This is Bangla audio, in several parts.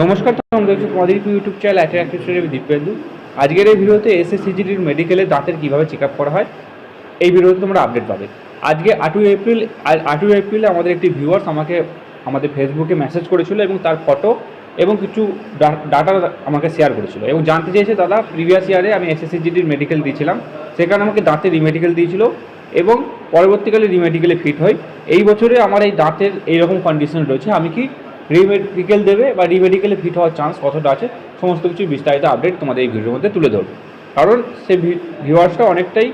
নমস্কার তোমরা দেখছ তোমাদের YouTube channel attractive story Dipendu আজকের এই ভিডিওতে এসএসসিজিডির মেডিকেলে দাঁতের কীভাবে চেক আপ করা হয়, এই ভিডিওতে তোমরা আপডেট পাবে। আজকে আটই এপ্রিল আটই এপ্রিলে আমাদের একটি ভিউয়ার্স আমাকে, আমাদের ফেসবুকে মেসেজ করেছিল এবং তার ফটো এবং কিছু ডাটা আমাকে শেয়ার করেছিল। এবং জানতে চেয়েছে দাদা প্রিভিয়াস ইয়ারে আমি এসএসসিজিডির মেডিকেল দিয়েছিলাম সেখানে আমাকে দাঁতের রিমেডিকেল দিয়েছিল এবং পরবর্তীকালে রিমেডিকেলে ফিট হই। এই বছরে আমার এই দাঁতের এইরকম কন্ডিশন রয়েছে, আমি কি রিমেডিকেল দেবে বা রিমেডিকেলে ফিট হওয়ার চান্স কতটা আছে, সমস্ত কিছু বিস্তারিত আপডেট তোমাদের এই ভিডিওর মধ্যে তুলে ধরবো। কারণ সে ভিউয়ার্সটা অনেকটাই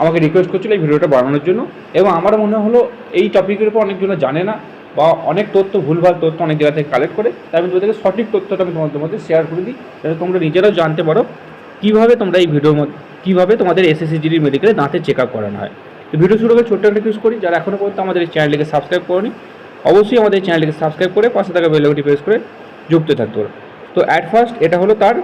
আমাকে রিকোয়েস্ট করছিল এই ভিডিওটা বানানোর জন্য এবং আমার মনে হলো এই টপিকের উপর অনেকজন জানে না বা অনেক তথ্য, ভুলভাল তথ্য অনেক জায়গা থেকে কালেক্ট করে, তাই আমি তোমাদেরকে সঠিক তথ্যটা আমি তোমাদের মধ্যে শেয়ার করে দিই, যাতে তোমরা নিজেরাও জানতে পারো কীভাবে তোমরা এই ভিডিওর মধ্যে, কীভাবে তোমাদের এসএসসিজিডি মেডিকেলে দাঁতে চেক আপ করানো হয়। ভিডিও শুরু করে ছোট্ট একটা করি, যারা এখনও পর্যন্ত আমাদের এই চ্যানেলটিকে সাবস্ক্রাইব করনি অবশ্যই আমাদের চ্যানেলটিকে সাবস্ক্রাইব করে পাশে থাকা বেলগুটি প্রেস করে যুক্ত থাকতে পারো তো অ্যাট ফার্স্ট এটা হলো তার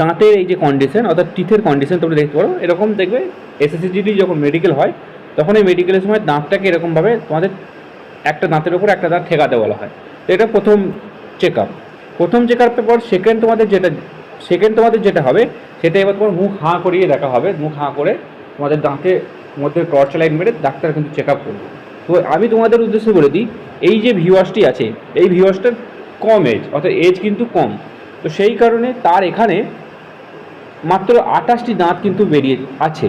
দাঁতের এই যে কন্ডিশন অর্থাৎ টিথের কন্ডিশন তোমরা দেখতে পারো। এরকম দেখবে এসএসসিজিডি যখন মেডিকেল হয়, তখন এই মেডিকেলের সময় দাঁতটাকে এরকমভাবে তোমাদের একটা দাঁতের উপর একটা দাঁত ঠেকাতে বলা হয়। তো এটা প্রথম চেক আপ প্রথম চেক আপের পর সেকেন্ড তোমাদের যেটা সেকেন্ড তোমাদের যেটা হবে, সেটা এবার তোমার মুখ হাঁ করিয়ে দেখা হবে। মুখ হাঁ করে তোমাদের দাঁতের মধ্যে টর্চ লাইট মেরে ডাক্তার কিন্তু চেক আপ করবে। তো আমি তোমাদের উদ্দেশ্যে বলে দিই, এই যে ভিউয়ার্সটি আছে, এই ভিউয়ার্সটার কম এজ অর্থাৎ এজ কিন্তু কম। তো সেই কারণে তার এখানে মাত্র আঠাশটি দাঁত কিন্তু বেরিয়ে আছে।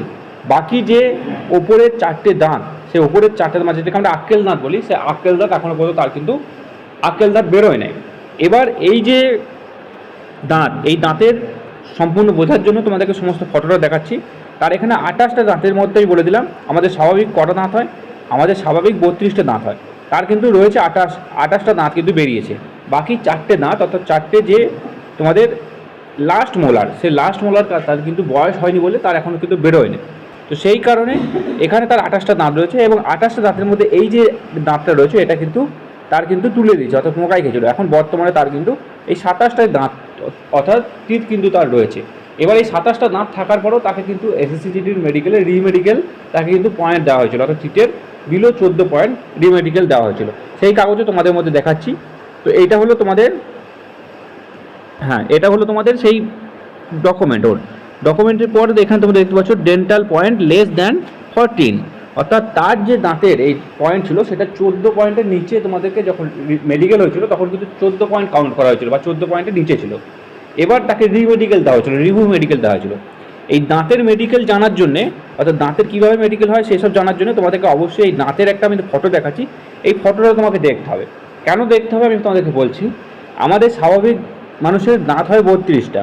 বাকি যে ওপরের চারটে দাঁত, সে ওপরের চারটে মাঝে যেটাকে আমরা আক্কেল দাঁত বলি, সে আক্কেল দাঁত এখনও পর্যন্ত তার কিন্তু আক্কেল দাঁত বেরোয় নাই। এবার এই যে দাঁত, এই দাঁতের সম্পূর্ণ বোঝার জন্য তোমাদেরকে সমস্ত ফটোটা দেখাচ্ছি। তার এখানে আঠাশটা দাঁতের মধ্যেই বলে দিলাম, আমাদের স্বাভাবিক কটা দাঁত হয়? আমাদের স্বাভাবিক বত্রিশটা দাঁত হয়। তার কিন্তু রয়েছে আঠাশ, আঠাশটা দাঁত কিন্তু বেরিয়েছে। বাকি চারটে দাঁত, অর্থাৎ চারটে যে তোমাদের লাস্ট মোলার সে লাস্ট মোলার তার কিন্তু বয়স হয়নি বলে তার এখনও কিন্তু বেরোয়নি। তো সেই কারণে এখানে তার আঠাশটা দাঁত রয়েছে এবং আঠাশটা দাঁতের মধ্যে এই যে দাঁতটা রয়েছে, এটা কিন্তু তার কিন্তু তুলে দিয়েছে, অর্থাৎ মোকাই খেয়েছিল এখন বর্তমানে তার কিন্তু এই সাতাশটায় দাঁত, অর্থাৎ টিথ কিন্তু তার রয়েছে। এবার এই সাতাশটা দাঁত থাকার পরেও তাকে কিন্তু এসএসসিজিটির মেডিকেলে রিমেডিকেল তাকে কিন্তু পয়েন্ট দেওয়া হয়েছিল, অর্থাৎ টিটের বিলো চোদ্দ পয়েন্ট রিমেডিকেল দেওয়া হয়েছিল। সেই কাগজে তোমাদের মধ্যে দেখাচ্ছি। তো এইটা হলো তোমাদের হ্যাঁ এটা হলো তোমাদের সেই ডকুমেন্ট ওর। ডকুমেন্টের পর এখানে তোমরা দেখতে পাচ্ছ dental point less than fourteen অর্থাৎ তার যে দাঁতের এই পয়েন্ট ছিল, সেটা চোদ্দ পয়েন্টের নিচে তোমাদেরকে যখন মেডিকেল হয়েছিল, তখন কিন্তু চোদ্দ পয়েন্ট কাউন্ট করা হয়েছিল বা চোদ্দ পয়েন্টের নিচে ছিল। এবার তাকে রিমেডিকেল দেওয়া হয়েছিল রিভিউ মেডিকেল দেওয়া হয়েছিল। এই দাঁতের মেডিকেল জানার জন্যে, অর্থাৎ দাঁতের কীভাবে মেডিকেল হয় সেসব জানার জন্য তোমাদেরকে অবশ্যই এই দাঁতের একটা আমি ফটো দেখাচ্ছি। এই ফটোটা তোমাকে দেখতে হবে। কেন দেখতে হবে আমি তোমাদেরকে বলছি। আমাদের স্বাভাবিক মানুষের দাঁত হয় বত্রিশটা।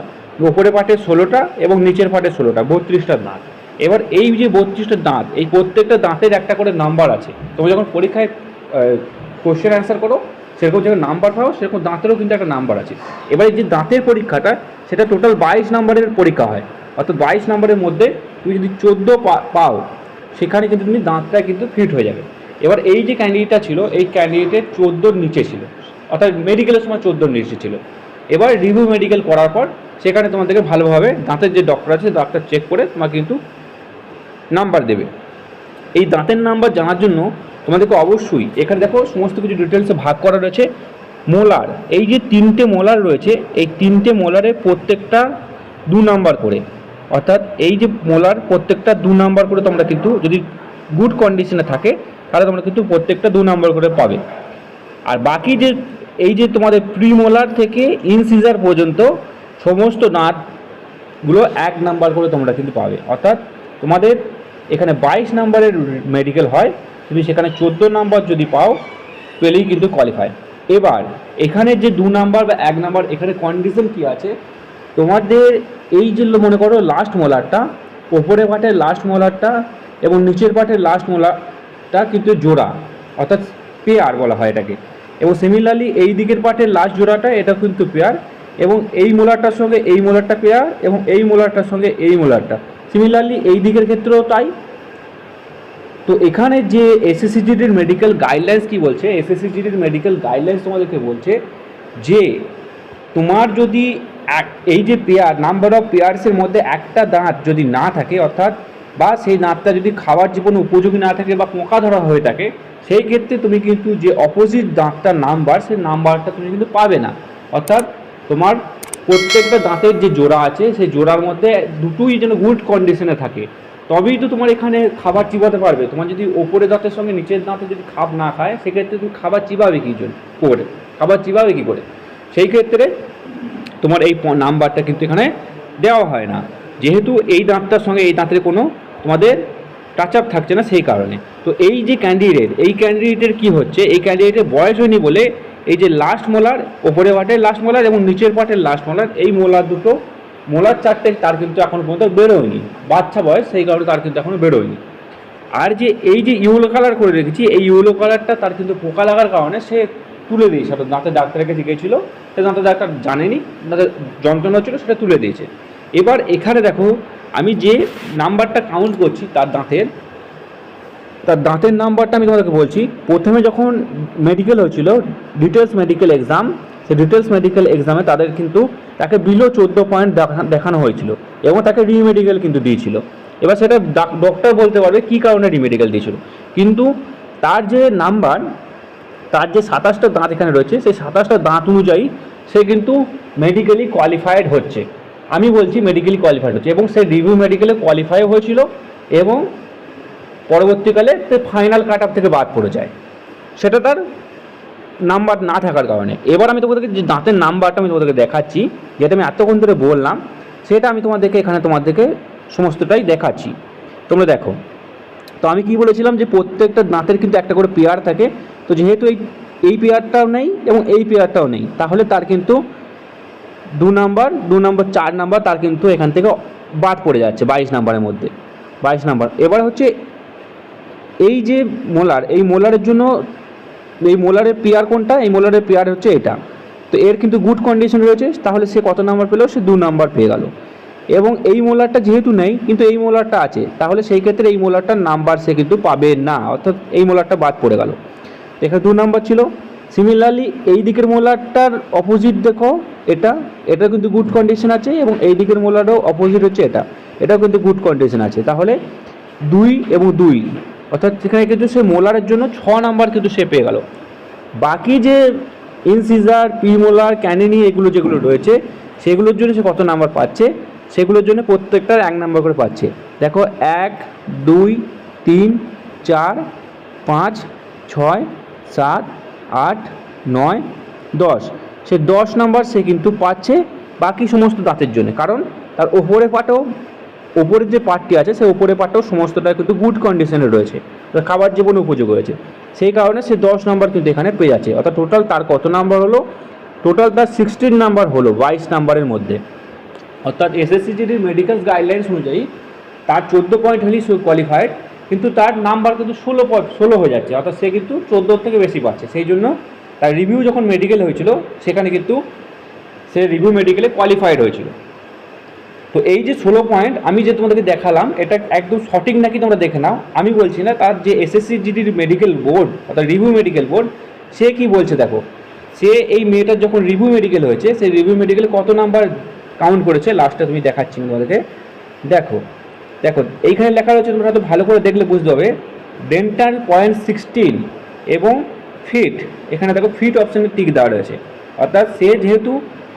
ওপরে পাটে ষোলোটা এবং নিচের পাটে ষোলোটা, বত্রিশটা দাঁত। এবার এই যে বত্রিশটা দাঁত, এই প্রত্যেকটা দাঁতের একটা করে নাম্বার আছে। তোমরা যখন পরীক্ষায় কোশ্চেন অ্যান্সার করো, সেরকম যখন নাম্বার পাও, সেরকম দাঁতেরও কিন্তু একটা নাম্বার আছে। এবার এই যে দাঁতের পরীক্ষাটা, সেটা টোটাল বাইশ নাম্বারের পরীক্ষা হয়। অর্থাৎ বাইশ নম্বরের মধ্যে তুমি যদি চোদ্দ পাও, সেখানে কিন্তু তুমি দাঁতটা কিন্তু ফিট হয়ে যাবে। এবার এই যে ক্যান্ডিডেটটা ছিল, এই ক্যান্ডিডেটের চোদ্দোর নিচে ছিল। অর্থাৎ মেডিকেলের সময় চোদ্দোর নিচে ছিল। এবার রিভিউ মেডিকেল করার পর, সেখানে তোমাদেরকে ভালোভাবে দাঁতের যে ডক্টর আছে ডাক্তার চেক করে তোমাকে কিন্তু নাম্বার দেবে। এই দাঁতের নাম্বার জানার জন্য তোমাদেরকে অবশ্যই এখানে দেখো সমস্ত কিছু ডিটেলসে ভাগ করা রয়েছে। মোলার এই যে তিনটে মোলার রয়েছে, এই তিনটে মোলারে প্রত্যেকটা দু নাম্বার করে। অর্থাৎ এই যে মোলার প্রত্যেকটা দু নাম্বার করে তোমরা কিন্তু যদি গুড কন্ডিশনে থাকে, তাহলে তোমরা কিন্তু প্রত্যেকটা দু নাম্বার করে পাবে। আর বাকি যে, এই যে তোমাদের প্রিমোলার থেকে ইনসিজার পর্যন্ত সমস্ত দাঁতগুলো এক নাম্বার করে তোমরা কিন্তু পাবে। অর্থাৎ তোমাদের এখানে বাইশ নাম্বারের মেডিকেল হয়, তুমি সেখানে চোদ্দ নাম্বার যদি পাও, পেলেই কিন্তু কোয়ালিফাই এবার, এখানে যে দু নাম্বার বা এক নাম্বার, এখানে কন্ডিশন কি আছে? তোমাদের এই যে মনে করো লাস্ট মোলারটা ওপরে পাটের লাস্ট মোলারটা এবং নিচের পাটের লাস্ট মোলারটা কিন্তু জোড়া, অর্থাৎ পেয়ার বলা হয় এটাকে। এবং সিমিলারলি এই দিকের পাটের লাস্ট জোড়াটা, এটা কিন্তু পেয়ার এবং এই মোলারটার সঙ্গে এই মোলারটা পেয়ার এবং এই মোলারটার সঙ্গে এই মোলারটা সিমিলারলি এই দিকের ক্ষেত্রেও তাই। তো এখানে যে এসএসসিজিডির মেডিকেল গাইডলাইন্স কি বলছে? এসএসসিজিডির মেডিকেল গাইডলাইন্স তোমাদেরকে বলছে যে, তোমার যদি এক, এই যে পেয়ার নাম্বার অফ পেয়ার্সের মধ্যে একটা দাঁত যদি না থাকে, অর্থাৎ বা সেই দাঁতটা যদি খাওয়ার জীবনে উপযোগী না থাকে বা পোকা ধরা হয়ে থাকে, সেই ক্ষেত্রে তুমি কিন্তু যে অপোজিট দাঁতটার নাম্বার সেই নাম্বারটা তুমি কিন্তু পাবে না। অর্থাৎ তোমার প্রত্যেকটা দাঁতের যে জোড়া আছে, সেই জোড়ার মধ্যে দুটোই যেন গুড কন্ডিশনে থাকে। তবেই তো তোমার এখানে খাবার চিবাতে পারবে। তোমার যদি ওপরে দাঁতের সঙ্গে নিচের দাঁতে যদি খাপ না খায়, সেক্ষেত্রে তুমি খাবার চিবাবে কী জন্য? করে। খাবার চিবাবে কী করে? সেই ক্ষেত্রে তোমার এই নাম্বারটা কিন্তু এখানে দেওয়া হয় না। যেহেতু এই দাঁতটার সঙ্গে এই দাঁতের কোনো তোমাদের টাচ আপ থাকছে না সেই কারণে। তো এই যে ক্যান্ডিডেট এই ক্যান্ডিডেটের কি হচ্ছে? এই ক্যান্ডিডেটের বয়স হয়নি বলে এই যে লাস্ট মোলার ওপরে পাটের লাস্ট মোলার এবং নিচের পাটের লাস্ট মোলার এই মোলার দুটো মোলার চারটে তার কিন্তু এখনও পর্যন্ত বেরোয়নি। বাচ্চা বয়স, সেই কারণে তার কিন্তু এখনও বেরোয়নি। আর যে এই যে ইউলো কালার করে রেখেছি, এই ইউলো কালারটা তার কিন্তু পোকা লাগার কারণে সে তুলে দিয়েছে। অর্থাৎ দাঁতের কাছে জিজ্ঞেছিল সে দাঁতের ডাক্তার জানেনি দাঁতের যন্ত্রণা হচ্ছিল, সেটা তুলে দিয়েছে। এবার এখানে দেখো, আমি যে নাম্বারটা কাউন্ট করছি, তার দাঁতের তার দাঁতের নাম্বারটা আমি তোমাদেরকে বলছি। প্রথমে যখন মেডিকেল হয়েছিল ডিটেলস মেডিকেল এক্সাম সে ডিটেলস মেডিকেল এক্সামে তাদের কিন্তু তাকে বিলো চোদ্দ পয়েন্ট দেখানো হয়েছিল এবং তাকে রিমেডিকেল কিন্তু দিয়েছিল। এবার সেটা ডক্টর বলতে পারবে কী কারণে রিমেডিকেল দিয়েছিল। কিন্তু তার যে নাম্বার তার যে সাতাশটা দাঁত এখানে রয়েছে, সেই সাতাশটা দাঁত অনুযায়ী সে কিন্তু মেডিকেলি কোয়ালিফাইড হচ্ছে। আমি বলছি মেডিকেলি কোয়ালিফাইড হচ্ছে এবং সে রিভিউ মেডিকেলে কোয়ালিফাই হয়েছিল এবং পরবর্তীকালে সে ফাইনাল কাট আপ থেকে বাদ পড়ে যায়। সেটা তার নাম্বার না থাকার কারণে। এবার আমি তোমাদেরকে যে দাঁতের নাম্বারটা আমি তোমাদেরকে দেখাচ্ছি, যেটা আমি এতক্ষণ ধরে বললাম, সেটা আমি তোমাদেরকে এখানে তোমাদেরকে সমস্তটাই দেখাচ্ছি। তোমরা দেখো। তো আমি কি বলেছিলাম যে প্রত্যেকটা দাঁতের কিন্তু একটা করে পেয়ার থাকে। তো যেহেতু এই এই পেয়ারটাও নেই এবং এই পেয়ারটাও নেই, তাহলে তার কিন্তু দু নাম্বার দু নাম্বার, চার নাম্বার তার কিন্তু এখান থেকে বাদ পড়ে যাচ্ছে বাইশ নাম্বারের মধ্যে। বাইশ নাম্বার। এবার হচ্ছে এই যে মোলার, এই মোলারের জন্য এই মোলারের পেয়ার কোনটা? এই মোলারের পেয়ার হচ্ছে এটা। তো এর কিন্তু গুড কন্ডিশন রয়েছে, তাহলে সে কত নাম্বার পেল? সে দু নাম্বার পেয়ে গেল। এবং এই মোলারটা যেহেতু নেই, কিন্তু এই মোলারটা আছে, তাহলে সেই ক্ষেত্রে এই মোলারটার নাম্বার সে কিন্তু পাবে না, অর্থাৎ এই মোলারটা বাদ পড়ে গেল। এখানে দু নাম্বার ছিল। সিমিলারলি এই দিকের মোলারটার অপোজিট দেখো, এটা এটা কিন্তু গুড কন্ডিশন আছে এবং এই দিকের মোলারও অপোজিট হচ্ছে এটা। এটাও কিন্তু গুড কন্ডিশন আছে। তাহলে দুই এবং দুই, অর্থাৎ সেখানে কিন্তু সে মোলারের জন্য ছ নাম্বার কিন্তু সে পেয়ে গেল। বাকি যে ইনসিজার পিমোলার ক্যানিনি এগুলো যেগুলো রয়েছে, সেগুলোর জন্য সে কত নাম্বার পাচ্ছে? সেগুলোর জন্য প্রত্যেকটার এক নাম্বার করে পাচ্ছে। দেখো, এক, দুই, তিন, চার, পাঁচ, ছয় সাত, আট, নয়, দশ। সে দশ নাম্বার সে কিন্তু পাচ্ছে বাকি সমস্ত দাঁতের জন্য। কারণ তার ওপরে পাটেও ওপরের যে পার্টটি আছে সেই ওপরের পার্টটাও সমস্তটা কিন্তু গুড কন্ডিশনে রয়েছে। খাবার জীবনে উপযোগ হয়েছে। সেই কারণে সে দশ নাম্বার কিন্তু এখানে পেয়ে যাচ্ছে। অর্থাৎ টোটাল তার কত নাম্বার হলো? টোটাল তার সিক্সটিন নাম্বার হলো বাইশ নাম্বারের মধ্যে। অর্থাৎ এসএসসিজিডির মেডিকেল গাইডলাইন্স অনুযায়ী তার চোদ্দ পয়েন্ট হলেই সে কোয়ালিফাইড কিন্তু তার নাম্বার কিন্তু ষোলো ষোলো হয়ে যাচ্ছে, অর্থাৎ সে কিন্তু চোদ্দোর থেকে বেশি পাচ্ছে। সেই জন্য তার রিভিউ যখন মেডিকেল হয়েছিল, সেখানে কিন্তু সে রিভিউ মেডিকেলে কোয়ালিফাইড হয়েছিল। তো এই যে ষোলো পয়েন্ট আমি যে তোমাদেরকে দেখালাম, এটা একদম সঠিক নাকি তোমরা দেখে নাও? আমি বলছি না, তার যে এসএসসি জিডির মেডিকেল বোর্ড অর্থাৎ রিভিউ মেডিকেল বোর্ড সে কি বলছে দেখো? সে এই মেয়েটার যখন রিভিউ মেডিকেল হয়েছে সেই রিভিউ মেডিকেলে কত নাম্বার কাউন্ট করেছে? লাস্টে তুমি দেখাচ্ছি তোমাদেরকে। দেখো দেখো এইখানে লেখা রয়েছে, তোমরা হয়তো ভালো করে দেখলে বুঝতে হবে ডেন্টাল পয়েন্ট সিক্সটিন এবং ফিট এখানে দেখো ফিট অপশানে টিক দেওয়া রয়েছে। অর্থাৎ সে যেহেতু,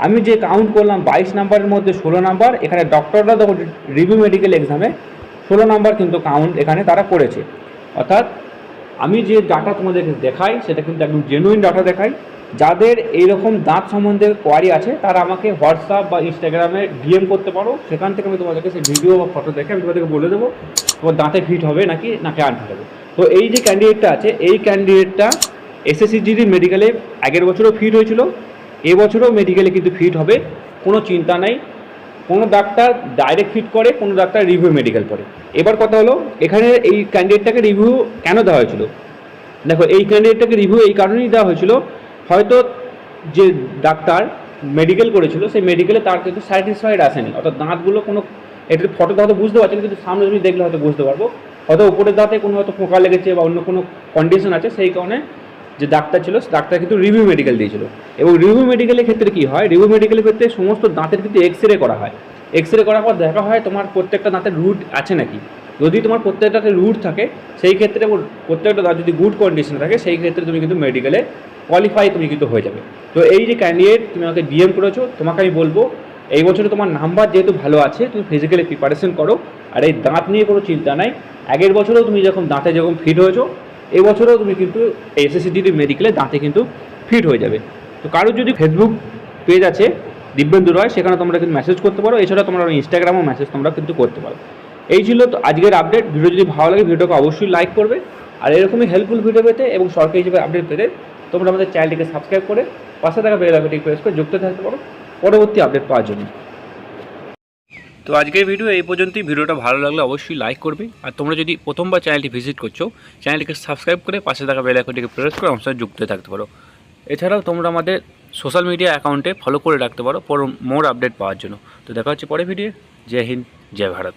আমি যে কাউন্ট করলাম বাইশ নাম্বারের মধ্যে ষোলো নাম্বার, এখানে ডক্টররা দেখো রিভিউ মেডিকেল এক্সামে ষোলো নাম্বার কিন্তু কাউন্ট এখানে তারা করেছে। অর্থাৎ আমি যে ডাটা তোমাদেরকে দেখাই, সেটা কিন্তু একদম জেনুইন ডাটা দেখাই। যাদের এইরকম দাঁত সম্বন্ধে কোয়ারি আছে, তারা আমাকে হোয়াটসঅ্যাপ বা ইনস্টাগ্রামে ডিএম করতে পারো। সেখান থেকে আমি তোমাদেরকে সেই ভিডিও বা ফটো দেখে আমি তোমাদেরকে বলে দেবো তোমার দাঁতে ফিট হবে নাকি নাকি আনফিট হবে। তো এই যে ক্যান্ডিডেটটা আছে, এই ক্যান্ডিডেটটা এসএসসিজিডি মেডিকেলে আগের বছরও ফিট হয়েছিল, এবছরও মেডিকেলে কিন্তু ফিট হবে, কোনো চিন্তা নাই। কোনো ডাক্তার ডাইরেক্ট ফিট করে, কোনো ডাক্তার রিভিউ মেডিকেল করে। এবার কথা হলো, এখানে এই ক্যান্ডিডেটটাকে রিভিউ কেন দেওয়া হয়েছিল? দেখো, এই ক্যান্ডিডেটটাকে রিভিউ এই কারণেই দেওয়া হয়েছিল হয়তো যে ডাক্তার মেডিকেল করেছিল, সেই মেডিকেলে তার কিন্তু স্যাটিসফাইড আসেনি। অর্থাৎ দাঁতগুলো কোনো এটা ফটোতে হয়তো বুঝতে পারছেন, কিন্তু সামনে তুমি দেখলে হয়তো বুঝতে পারব। হয়তো উপরের দাঁতে কোনো হয়তো পোকা লেগেছে বা অন্য কোনো কন্ডিশন আছে, সেই কারণে যে ডাক্তার ছিল, ডাক্তার কিন্তু রিভিউ মেডিকেল দিয়েছিল। এবং রিভিউ মেডিকেলের ক্ষেত্রে কী হয়? রিভিউ মেডিকেলের ক্ষেত্রে সমস্ত দাঁতের কিন্তু এক্স রে করা হয়। এক্স রে করার পর দেখা হয় তোমার প্রত্যেকটা দাঁতের রুট আছে নাকি? যদি তোমার প্রত্যেকটাতে রুট থাকে, সেই ক্ষেত্রে প্রত্যেকটা দাঁত যদি গুড কন্ডিশনে থাকে, সেই ক্ষেত্রে তুমি কিন্তু মেডিকেলে কোয়ালিফাই তুমি কিন্তু হয়ে যাবে। তো এই যে ক্যান্ডিডেট তুমি আমাকে ডিএম করেছ, তোমাকে আমি বলব, এই বছরে তোমার নাম্বার যেহেতু ভালো আছে, তুমি ফিজিক্যালি প্রিপারেশন করো, আর এই দাঁত নিয়ে কোনো চিন্তা নাই। আগের বছরেও তুমি যখন দাঁতে যখন ফিট হয়েছো, এই বছরেও তুমি কিন্তু এসএসসিটি মেডিকেলে দাঁতে কিন্তু ফিট হয়ে যাবে। তো কারোর যদি ফেসবুক পেজ আছে দিব্যেন্দু রয় সেখানে তোমরা কিন্তু মেসেজ করতে পারো, এছাড়া তোমরা ইনস্টাগ্রামও মেসেজ তোমরা কিন্তু করতে পারো। এই ছিল তো আজকের আপডেট ভিডিও যদি ভালো লাগে, ভিডিওকে অবশ্যই লাইক করবে। আর এরকমই হেল্পফুল ভিডিও পেতে এবং সরকারি হিসেবে আপডেট পেতে তোমরা আমাদের চ্যানেলটিকে সাবস্ক্রাইব করে পাশে থাকা বেল আইকনটি প্রেস করে যুক্ত থাকতে পারো। পরবর্তী আপডেট পাওয়ার জন্য। তো আজকের ভিডিও এই পর্যন্তই। ভিডিওটা ভালো লাগলে অবশ্যই লাইক করবে। আর তোমরা যদি প্রথমবার চ্যানেলটি ভিজিট করছ, চ্যানেলটিকে সাবস্ক্রাইব করে পাশে থাকা বেল আইকনটিকে প্রেস করে আমার সাথে যুক্ত থাকতে পারো। এছাড়াও তোমরা আমাদের সোশ্যাল মিডিয়া অ্যাকাউন্টে ফলো করে রাখতে পারো। পর মোর আপডেট পাওয়ার জন্য। তো দেখা হচ্ছে পরে ভিডিও জয় হিন্দ, জয় ভারত।